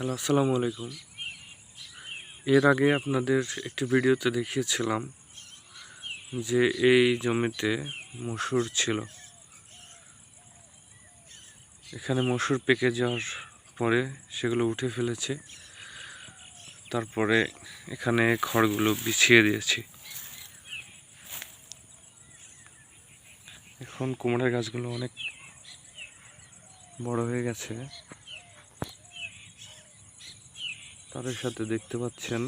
Hello, আসসালামু আলাইকুম। এর আগে আপনাদের একটি ভিডিওতে দেখিয়েছিলাম যে এই জমিতে মসুর ছিল। এখানে মসুর পেকে যাওয়ার পরে সেগুলো উঠে ফেলেছে। তারপরে এখানে খড়গুলো বিছিয়ে দিয়েছি। এখন কুমড়ার গাছগুলো অনেক বড় হয়ে গেছে। তাদের সাথে দেখতে পাচ্ছেন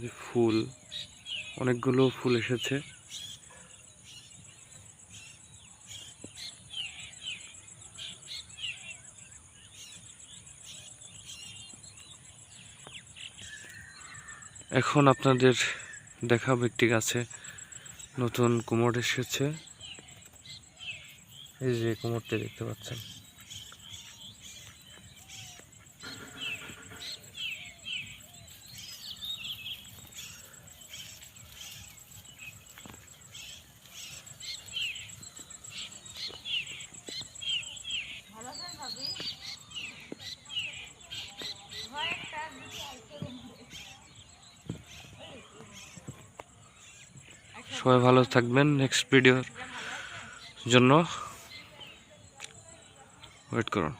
যে ফুল, অনেকগুলো ফুল এসেছে। এখন আপনাদের দেখাবো একটি গাছে নতুন কুমড় এসেছে। এই যে কুমড়টি দেখতে পাচ্ছেন। সবাই ভালো থাকবেন নেক্সট ভিডিওর জন্য। ওয়েট করুন।